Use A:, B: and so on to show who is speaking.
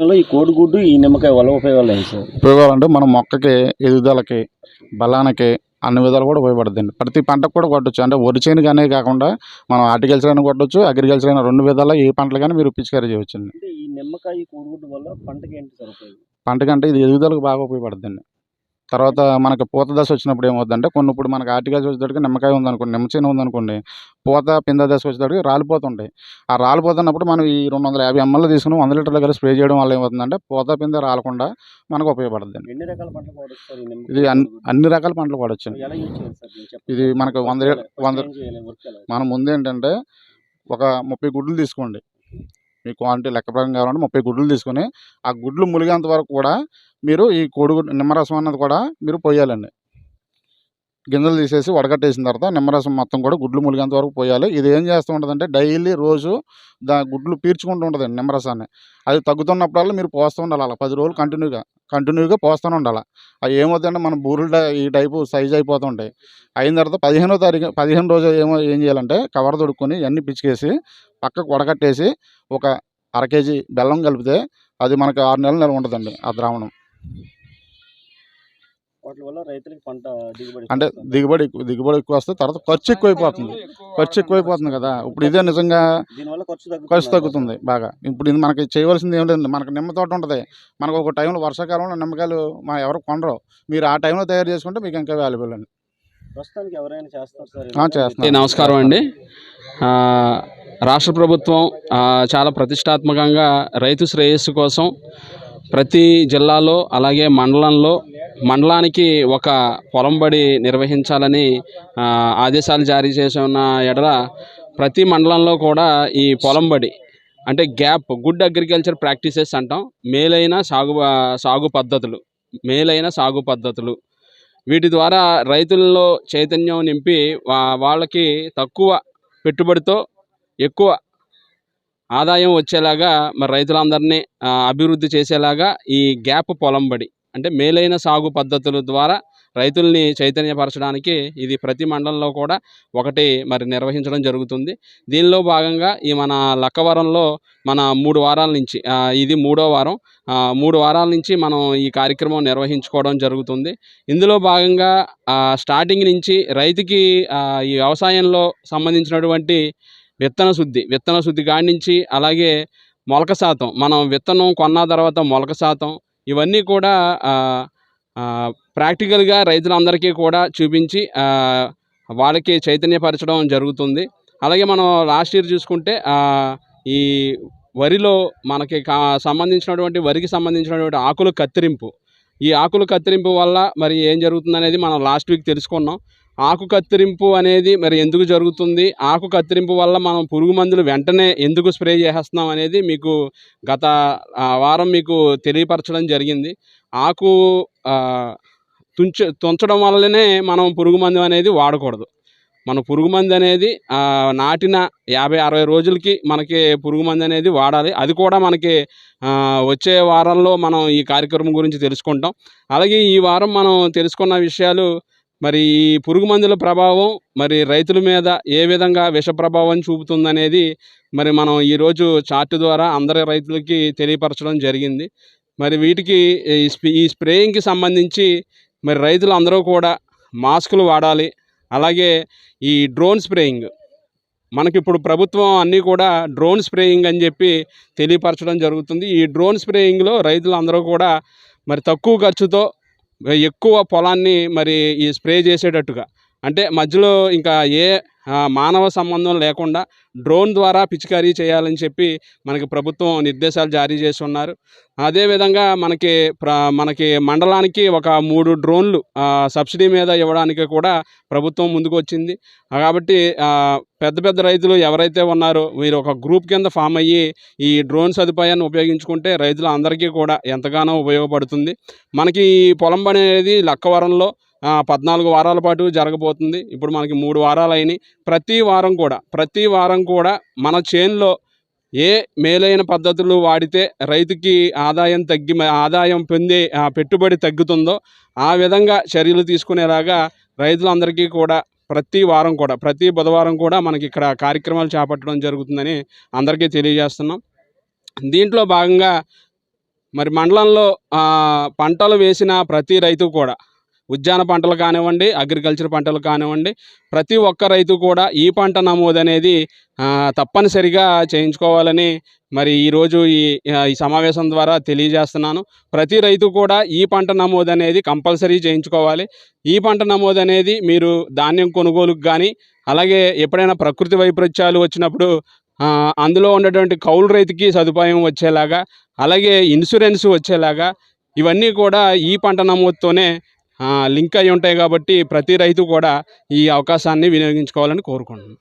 A: ఈ కోడిగుడ్డు ఈ నిమ్మకాయ వల్ల ఉపయోగాలు ఏంటి సార్?
B: ఉపయోగాలు అంటే మన మొక్కకి ఎదుగుదలకి బలానికి అన్ని విధాలు కూడా ఉపయోగపడుతుంది ప్రతి పంటకు కూడా కొట్టచ్చు. అంటే వరి చేనుకి అనే కాకుండా మనం హార్టికల్చర్ అయినా కొట్టచ్చు అగ్రికల్చర్ అయినా రెండు విధాలా ఏ పంటలు కానీ మీరు పిచికారీ చేయవచ్చు
A: ఈ నిమ్మకాయ ఈ కోడిగుడ్డు వల్ల పంటకి ఏంటి సార్
B: పంటకంటే ఇది ఎదుగుదలకు బాగా ఉపయోగపడుతుంది తర్వాత మనకి పూత దశ వచ్చినప్పుడు ఏమవుతుందంటే కొన్ని ఇప్పుడు మనకి ఆర్టికల్చర్ వచ్చేటప్పటికి నిమ్మకాయ ఉందనుకోండి నిమ్మ చేను ఉందనుకోండి పూత పింద దశ వచ్చేటప్పటికి రాలిపోతుంటాయి. ఆ రాలిపోతున్నప్పుడు మనం ఈ రెండు వందల యాభై ఎంఎల్ తీసుకుని వంద లీటర్లు కలిసి స్ప్రే చేయడం వల్ల ఏమవుతుందంటే పూత పింద రాలకుండా మనకు ఉపయోగపడుతుంది
A: ఎన్ని రకాల పంటలు వాడచ్చు
B: ఇది అన్ని రకాల పంటలు వాడచ్చు
A: చెప్పండి.
B: ఇది మనకు వంద వంద? మనం ముందు ఏంటంటే ఒక ముప్పై గుడ్లు తీసుకోండి. మీ క్వాంటిటీ లెక్క ప్రకారం కావాలంటే ముప్పై గుడ్లు తీసుకొని ఆ గుడ్లు ములిగేంత వరకు కూడా మీరు ఈ కోడిగుడ్డు నిమ్మరసం అన్నది కూడా మీరు పోయాలండి. గింజలు తీసేసి వడగట్టేసిన తర్వాత నిమ్మరసం మొత్తం కూడా గుడ్లు ములిగేంత వరకు పోయాలి. ఇది ఏం చేస్తూ ఉంటుందంటే డైలీ రోజు దా గుడ్లు పీల్చుకుంటూ ఉంటుందండి నిమ్మరసాన్ని. అది తగ్గుతున్నప్పుడల్లా మీరు పోస్తూ ఉండాలి అలా పది రోజులు కంటిన్యూగా కంటిన్యూగా పోస్తూనే ఉండాలి. అవి ఏమవుతుందంటే మన బూరులు ఈ టైపు సైజ్ అయిపోతుంటాయి అయిన తర్వాత పదిహేనో తారీఖు పదిహేను రోజు ఏమో ఏం చేయాలంటే కవర్ తొడుక్కొని ఇవన్నీ పిచ్చికేసి పక్కకు వడగట్టేసి ఒక అర కేజీ బెల్లం కలిపితే అది మనకు ఆరు నెలలు నిల్వ ఉంటుందండి ఆ ద్రావణం.
A: వాటి వల్ల రైతులకి పంట దిగుబడి
B: అంటే? దిగుబడి ఎక్కువ- దిగుబడి ఎక్కువ వస్తే తర్వాత ఖర్చు ఎక్కువైపోతుంది ఖర్చు ఎక్కువైపోతుంది కదా. ఇప్పుడు ఇదే నిజంగా
A: ఖర్చు తగ్గుతుంది
B: ఖర్చు తగ్గుతుంది బాగా. ఇప్పుడు ఇది మనకి చేయవలసింది ఏం లేదు మనకి నిమ్మ తోట ఉంటుంది. మనకు ఒక టైంలో వర్షాకాలంలో నిమ్మకాయలు మా ఎవరు కొనరు. మీరు ఆ టైంలో తయారు చేసుకుంటే మీకు ఇంకా వాల్యుబుల్ అండి.
A: ప్రస్తుతానికి ఎవరైనా చేస్తారు సార్?
B: ఆ, చేస్తున్నారు.
C: ఏ, నమస్కారం అండి. ఆ, రాష్ట్ర ప్రభుత్వం ఆ, చాలా ప్రతిష్టాత్మకంగా రైతు శ్రేయస్సు కోసం ప్రతి జిల్లాలో అలాగే మండలంలో మండలానికి ఒక పొలంబడి నిర్వహించాలని ఆ, ఆదేశాలు జారీ చేసి ఉన్న ఎడల ప్రతి మండలంలో కూడా ఈ పొలంబడి అంటే గ్యాప్ గుడ్ అగ్రికల్చర్ ప్రాక్టీసెస్ అంటాం. మేలైన సాగు సాగు పద్ధతులు మేలైన సాగు పద్ధతులు వీటి ద్వారా రైతుల్లో చైతన్యం నింపి వాళ్ళకి తక్కువ పెట్టుబడితో ఎక్కువ ఆదాయం వచ్చేలాగా మరి రైతులందరినీ అభివృద్ధి చేసేలాగా ఈ గ్యాప్ పొలంబడి అంటే మేలైన సాగు పద్ధతుల ద్వారా రైతుల్ని చైతన్యపరచడానికి ఇది ప్రతి మండలంలో కూడా ఒకటి మరి నిర్వహించడం జరుగుతుంది. దీనిలో భాగంగా ఈ మన లక్కవరంలో మన మూడు వారాల నుంచి ఇది మూడో వారం మూడు వారాల నుంచి మనం ఈ కార్యక్రమం నిర్వహించుకోవడం జరుగుతుంది. ఇందులో భాగంగా స్టార్టింగ్ నుంచి రైతుకి ఈ వ్యవసాయంలో సంబంధించినటువంటి విత్తన శుద్ధి విత్తన శుద్ధి కాడి నుంచి అలాగే మొలక శాతం మనం విత్తనం కొన్న తర్వాత మొలక శాతం ఇవన్నీ కూడా ప్రాక్టికల్గా రైతులందరికీ కూడా చూపించి వాళ్ళకి చైతన్యపరచడం జరుగుతుంది. అలాగే మనం లాస్ట్ ఇయర్ చూసుకుంటే ఈ వరిలో మనకి కా సంబంధించినటువంటి వరికి సంబంధించినటువంటి ఆకులు కత్తిరింపు. ఈ ఆకులు కత్తిరింపు వల్ల మరి ఏం జరుగుతుంది అనేది మనం లాస్ట్ వీక్ తెలుసుకున్నాం. ఆకు కత్తిరింపు అనేది మరి ఎందుకు జరుగుతుంది? ఆకు కత్తిరింపు వల్ల మనం పురుగు మందులు వెంటనే ఎందుకు స్ప్రే చేసేస్తున్నాం అనేది మీకు గత వారం మీకు తెలియపరచడం జరిగింది. ఆకు తుంచ తుంచడం వల్లనే మనం పురుగు మందు అనేది వాడకూడదు. మన పురుగు మందు అనేది నాటిన యాభై అరవై రోజులకి మనకి పురుగు మందు అనేది వాడాలి. అది కూడా మనకి వచ్చే వారంలో మనం ఈ కార్యక్రమం గురించి తెలుసుకుంటాం. అలాగే ఈ వారం మనం తెలుసుకున్న విషయాలు మరి ఈ పురుగు మందుల ప్రభావం మరి రైతుల మీద ఏ విధంగా విష ప్రభావం చూపుతుందనేది మరి మనం ఈరోజు చార్ట్ ద్వారా అందరి రైతులకి తెలియపరచడం జరిగింది. మరి వీటికి ఈ ఈ స్ప్రేయింగ్కి సంబంధించి మరి రైతులు అందరూ కూడా మాస్కులు వాడాలి. అలాగే ఈ డ్రోన్ స్ప్రేయింగ్ మనకిప్పుడు ప్రభుత్వం అన్నీ కూడా డ్రోన్ స్ప్రేయింగ్ అని చెప్పి తెలియపరచడం జరుగుతుంది. ఈ డ్రోన్ స్ప్రేయింగ్లో రైతులు అందరూ కూడా మరి తక్కువ ఖర్చుతో ఎక్కువ పొలాన్ని మరి ఈ స్ప్రే చేసేటట్టుగా. అంటే మధ్యలో ఇంకా ఏ మానవ సంబంధం లేకుండా డ్రోన్ ద్వారా పిచికారీ చేయాలని చెప్పి మనకి ప్రభుత్వం నిర్దేశాలు జారీ చేసి ఉన్నారు అదేవిధంగా మనకి ప్ర మనకి మండలానికి ఒక మూడు డ్రోన్లు సబ్సిడీ మీద ఇవ్వడానికి కూడా ప్రభుత్వం ముందుకు వచ్చింది కాబట్టి పెద్ద పెద్ద రైతులు ఎవరైతే ఉన్నారో మీరు ఒక గ్రూప్ కింద ఫామ్ అయ్యి ఈ డ్రోన్ సదుపాయాన్ని ఉపయోగించుకుంటే రైతులు అందరికీ కూడా ఎంతగానో ఉపయోగపడుతుంది. మనకి ఈ పొలం పని అనేది లక్కవరంలో పద్నాలుగు వారాల పాటు జరగబోతుంది. ఇప్పుడు మనకి మూడు వారాలు అయినాయి. ప్రతి వారం కూడా ప్రతి వారం కూడా మన చేనులో ఏ మేలైన పద్ధతులు వాడితే రైతుకి ఆదాయం తగ్గి ఆదాయం పొందే పెట్టుబడి తగ్గుతుందో ఆ విధంగా చర్యలు తీసుకునేలాగా రైతులందరికీ కూడా ప్రతి వారం కూడా ప్రతి బుధవారం కూడా మనకి ఇక్కడ కార్యక్రమాలు చేపట్టడం జరుగుతుందని అందరికీ తెలియజేస్తున్నాం. దీంట్లో భాగంగా మరి మండలంలో పంటలు వేసిన ప్రతి రైతు కూడా ఉద్యాన పంటలు కానివ్వండి అగ్రికల్చర్ పంటలు కానివ్వండి ప్రతి ఒక్క రైతు కూడా ఈ పంట నమోదు అనేది తప్పనిసరిగా చేయించుకోవాలని మరి ఈరోజు ఈ ఈ సమావేశం ద్వారా తెలియజేస్తున్నాను. ప్రతి రైతు కూడా ఈ పంట నమోదు అనేది కంపల్సరీ చేయించుకోవాలి. ఈ పంట నమోదు అనేది మీరు ధాన్యం కొనుగోలుకు కానీ అలాగే ఎప్పుడైనా ప్రకృతి వైపరీత్యాలు వచ్చినప్పుడు అందులో ఉన్నటువంటి కౌలు రైతుకి సదుపాయం వచ్చేలాగా అలాగే ఇన్సూరెన్స్ వచ్చేలాగా ఇవన్నీ కూడా ఈ పంట నమోదుతోనే లింక్ అయి ఉంటాయి కాబట్టి ప్రతి రైతు కూడా ఈ అవకాశాన్ని వినియోగించుకోవాలని కోరుకుంటున్నాను.